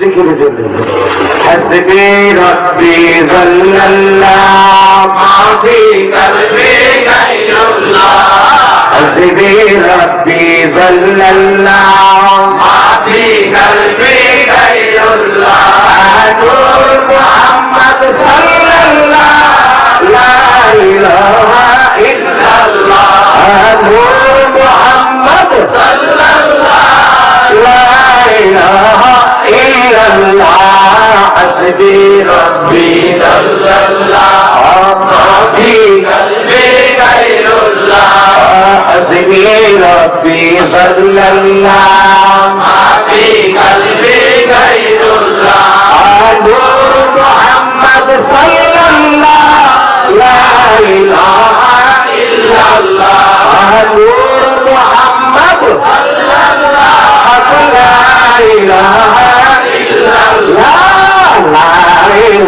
জিকিরের জন্য হাসবি রব্বি জাল্লাল্লাহ মা ফি কলবি গায়রুল্লাহ হাসবি রব্বি জাল্লাল্লাহ মা ফি কলবি গায়রুল্লাহ নূর মুহাম্মদ সাল্লাল্লাহ। লা ইলাহা ইল্লাল্লাহ। নূর মুহাম্মদ সাল্লাল্লাহ। লা ইলাহা حسبي ربي صلى الله ما في قلبي غير الله حسبي ربي صلى الله ما في قلبي غير الله نور محمد صلى الله لا إله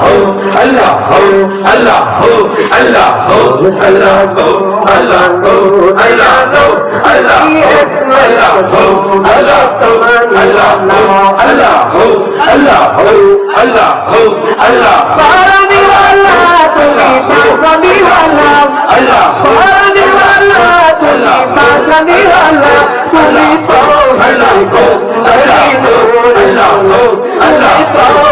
হো আল্লাহ হো আল্লাহ হো আল্লাহ হো আল্লাহ হো আল্লাহ হো আল্লাহ হো আল্লাহ হো আল্লাহ হো আল্লাহ হো আল্লাহ হো আল্লাহ হো আল্লাহ হো আল্লাহ পারানি ওয়ালা তুমি পাসানি ওয়ালা আল্লাহ পারানি ওয়ালা তুমি পাসানি ওয়ালা তুমি পাও আল্লাহ হো আল্লাহ হো আল্লাহ হো আল্লাহ হো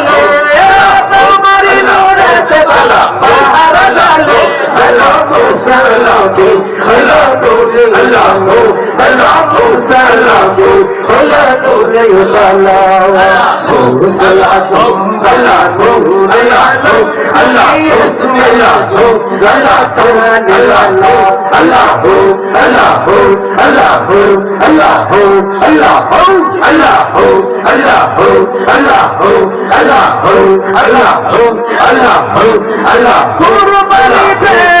अलाह को सलाह को अलाह को अलाह को अलाह को सलाह को अलाह को अलाह को सलाह को अलाह को अलाह को अलाह को अलाह को अलाह को अलाह को अलाह को अलाह को अलाह को अलाह को अलाह को अलाह को अलाह को अलाह को अलाह को अलाह को अलाह को अलाह को अलाह को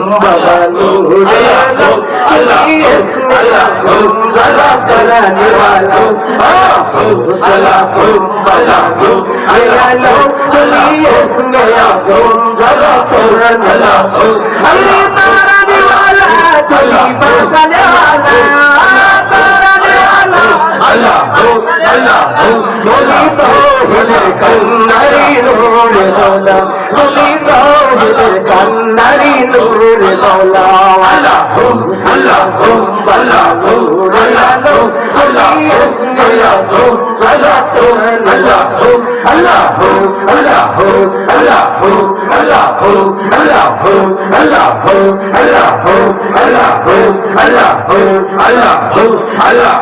আল্লাহ। আল্লাহ আল্লাহ তালা নিওয়াল আল্লাহ আল্লাহ আল্লাহ আল্লাহ আল্লাহ আল্লাহ আল্লাহ তারা নিওয়াল তুমি বাসালে আল্লাহ তারা নিওয়াল আল্লাহ আল্লাহ তুমি তো হলে কন্নারি রোড হলা তুমি নূর মাওলা আল্লাহ। আল্লাহ আল্লাহ আল্লাহ আল্লাহ আল্লাহ আল্লাহ আল্লাহ আল্লাহ আল্লাহ আল্লাহ আল্লাহ আল্লাহ আল্লাহ আল্লাহ আল্লাহ আল্লাহ আল্লাহ আল্লাহ আল্লাহ।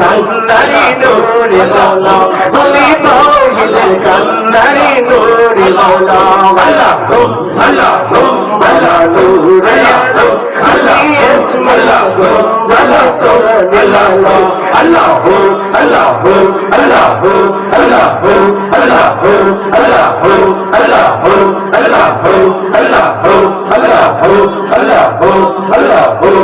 কান্দারি নোরে লালা তুমি মহিলা কান্দারি নোরে লালা আল্লাহ হুম আল্লাহ হুম আল্লাহ নূরে আল্লাহ হুম আল্লাহ হুম আল্লাহ নূরে লালা আল্লাহ হুম আল্লাহ হুম আল্লাহ হুম আল্লাহ হুম আল্লাহ হুম আল্লাহ হুম আল্লাহ হুম আল্লাহ হুম আল্লাহ হুম আল্লাহ হুম আল্লাহ হুম আল্লাহ হুম আল্লাহ হুম